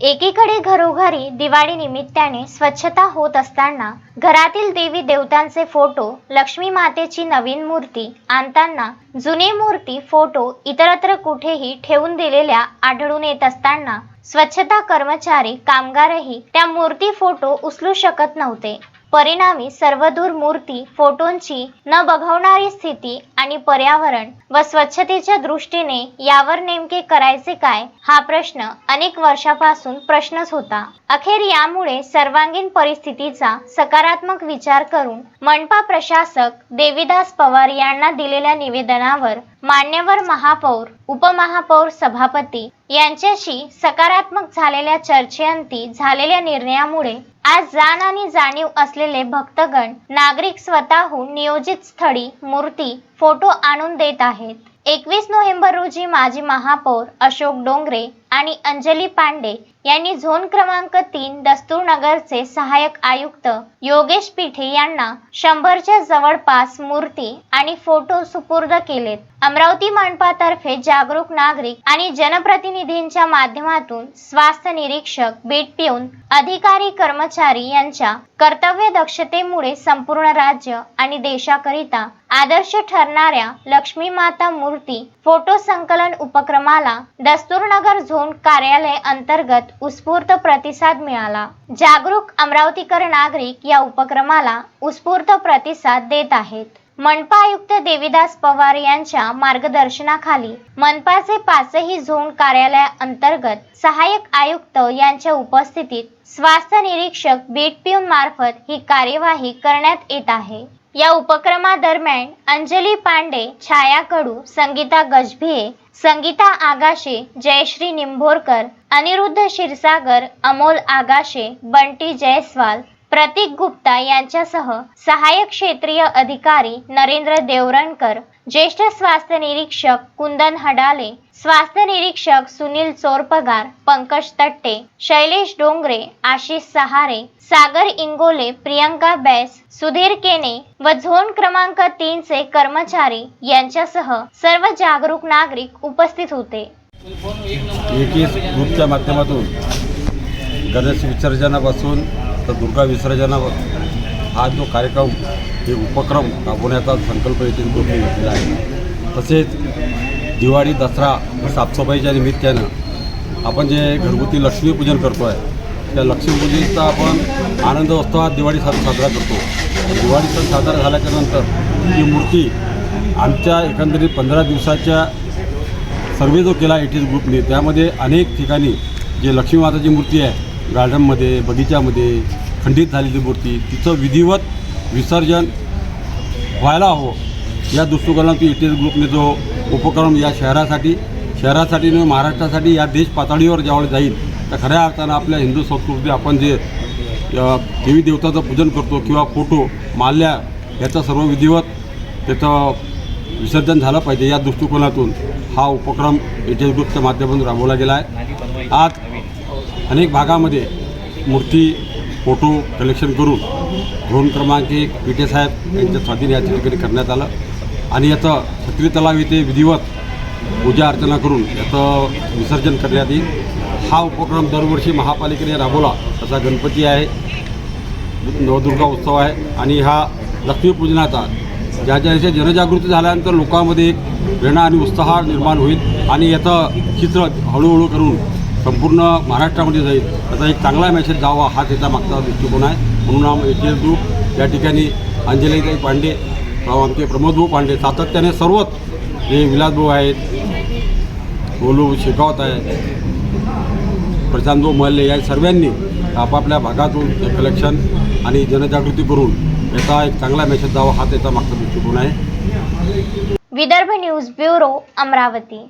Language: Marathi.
एकीकडे घरोघरी दिवाळी निमित्ताने स्वच्छता होत असताना घरातील देवी देवतांचे फोटो लक्ष्मी मातेची नवीन मूर्ती आणताना जुने मूर्ती फोटो इतरत्र कुठेही ठेवून दिलेल्या आढळून येत असताना स्वच्छता कर्मचारी कामगारही त्या मूर्ती फोटो उचलू शकत नव्हते. परिणामी सर्वदूर मूर्ती फोटोंची न बघवणारी स्थिती आणि पर्यावरण व स्वच्छतेच्या दृष्टीने यावर नेमके करायचे काय हा प्रश्न अनेक वर्षापासून प्रश्नच होता. अखेर यामुळे सर्वांगीण परिस्थितीचा सकारात्मक विचार करून मनपा प्रशासक देवीदास पवार यांना दिलेल्या निवेदनावर मान्यवर महापौर उपमहापौर सभापती यांच्याशी सकारात्मक झालेल्या चर्चेअंती झालेल्या निर्णयामुळे आज जाण आणि जाणीव असलेले भक्तगण नागरिक स्वतःहून नियोजित स्थळी मूर्ती फोटो आणून देत आहेत. एकवीस नोव्हेंबर रोजी माजी महापौर अशोक डोंगरे आणि अंजली पांडे यांनी झोन क्रमांक तीन दस्तूरनगरचे सहाय्यक आयुक्त योगेश पिठे यांना शंभरच्या जवळपास मूर्ती आणि फोटो सुपूर्द केलेत. अमरावती मनपातर्फे जागरूक नागरिक आणि जनप्रतिनिधींच्या माध्यमातून स्वास्थ्य निरीक्षक बीट पिऊन अधिकारी कर्मचारी यांच्या कर्तव्य दक्षतेमुळे संपूर्ण राज्य आणि देशाकरिता आदर्श ठरणाऱ्या लक्ष्मी माता मूर्ती फोटो संकलन उपक्रमाला दस्तूरनगर झोन कार्यालय अंतर्गत उत्स्फूर्त प्रतिसाद मिळाला. जागरूक अमरावतीकर नागरिक या उपक्रमाला उत्स्फूर्त प्रतिसाद देत आहेत. मनपा आयुक्त देविदास पवार यांच्या मार्गदर्शनाखाली मनपाचे पाचही झोन कार्यालया अंतर्गत सहाय्यक आयुक्त यांच्या उपस्थितीत स्वास्थ्य निरीक्षक बीट पिऊन मार्फत ही कार्यवाही करण्यात येत आहे. या उपक्रमादरम्यान अंजली पांडे छाया कडू संगीता गजभिये संगीता आगाशे जयश्री निंभोरकर अनिरुद्ध क्षीरसागर अमोल आगाशे बंटी जयस्वाल प्रतीक गुप्ता यांच्यासह सहाय्यक क्षेत्रीय अधिकारी नरेंद्र देवरणकर ज्येष्ठ स्वास्थ्य निरीक्षक कुंदन हडाले स्वास्थ्य निरीक्षक सुनील चोरपगार पंकज तट्टे शैलेश डोंगरे आशिष सहारे सागर इंगोले प्रियंका बैस सुधीर केने व झोन क्रमांक तीन चे कर्मचारी यांच्यासह सर्व जागरूक नागरिक उपस्थित होते. एकीस ग्रुपच्या माध्यमातून गणेश विसर्जनापासून तर दुर्गा विसर्जनावर हा जो कार्यक्रम हे उपक्रम राबवण्याचा संकल्प येथील ग्रुपने घेतलेला आहे? तसेच दिवाळी दसरा साफसफाईच्या निमित्तानं आपण जे घरगुती लक्ष्मीपूजन करतो आहे त्या लक्ष्मीपूजनचा आपण आनंद उत्सवात दिवाळी सण साजरा करतो. दिवाळी सण साजरा झाल्याच्यानंतर ही मूर्ती आमच्या एकंदरीत पंधरा दिवसाच्या सर्वे जो केला एटीज ग्रुपने त्यामध्ये अनेक ठिकाणी जे लक्ष्मी माताची मूर्ती आहे गार्डनमध्ये बगीच्यामध्ये खंडित झालेली मूर्ती तिचं विधिवत विसर्जन व्हायला हवं. या दृष्टिकोनातून एस ग्रुपने जो उपक्रम या शहरासाठी शहरासाठी नाही महाराष्ट्रासाठी या देश पातळीवर ज्यावेळेस जाईल तर खऱ्या अर्थानं आपल्या हिंदू संस्कृती आपण जे देवी देवताचं पूजन करतो किंवा फोटो माल्या याचं सर्व विधिवत त्याचं विसर्जन झालं पाहिजे. या दृष्टिकोनातून हा उपक्रम एटीएस ग्रुपच्या माध्यमातून राबवला गेला आहे. आज अनेक भागामध्ये मूर्ती फोटो कलेक्शन करून दोन क्रमांक एक विटे साहेब यांच्या स्वाधीन या ठिकाणी करण्यात आलं. आणि याचं छत्री तलाव येथे विधिवत पूजा अर्चना करून याचं विसर्जन करण्यात येईल. हा उपक्रम दरवर्षी महापालिकेने राबवला. तसा गणपती आहे. नवदुर्गा उत्सव आहे. आणि हा लक्ष्मीपूजनाचा ज्या ज्या याच्या जनजागृती झाल्यानंतर लोकांमध्ये एक प्रेरणा आणि उत्साह निर्माण होईल. आणि याचं चित्र हळूहळू करून संपूर्ण महाराष्ट्रामध्ये जाईल. त्याचा एक चांगला मेसेज जावा हा त्याचा मागचा दृष्टिकोन आहे. म्हणून आम एच एस ग्रुप या ठिकाणी अंजलीताई पांडे आमचे प्रमोदभाऊ पांडे सातत्याने सर्वच जे विलासभाऊ आहेत गोलू शेखावत आहे प्रशांतभाऊ मल्ले या सर्वांनी आपापल्या भागातून हे कलेक्शन आणि जनजागृती करून याचा एक चांगला मेसेज जावा हा त्याचा मागचा दृष्टिकोन आहे. Vidarbha news bureau Amravati.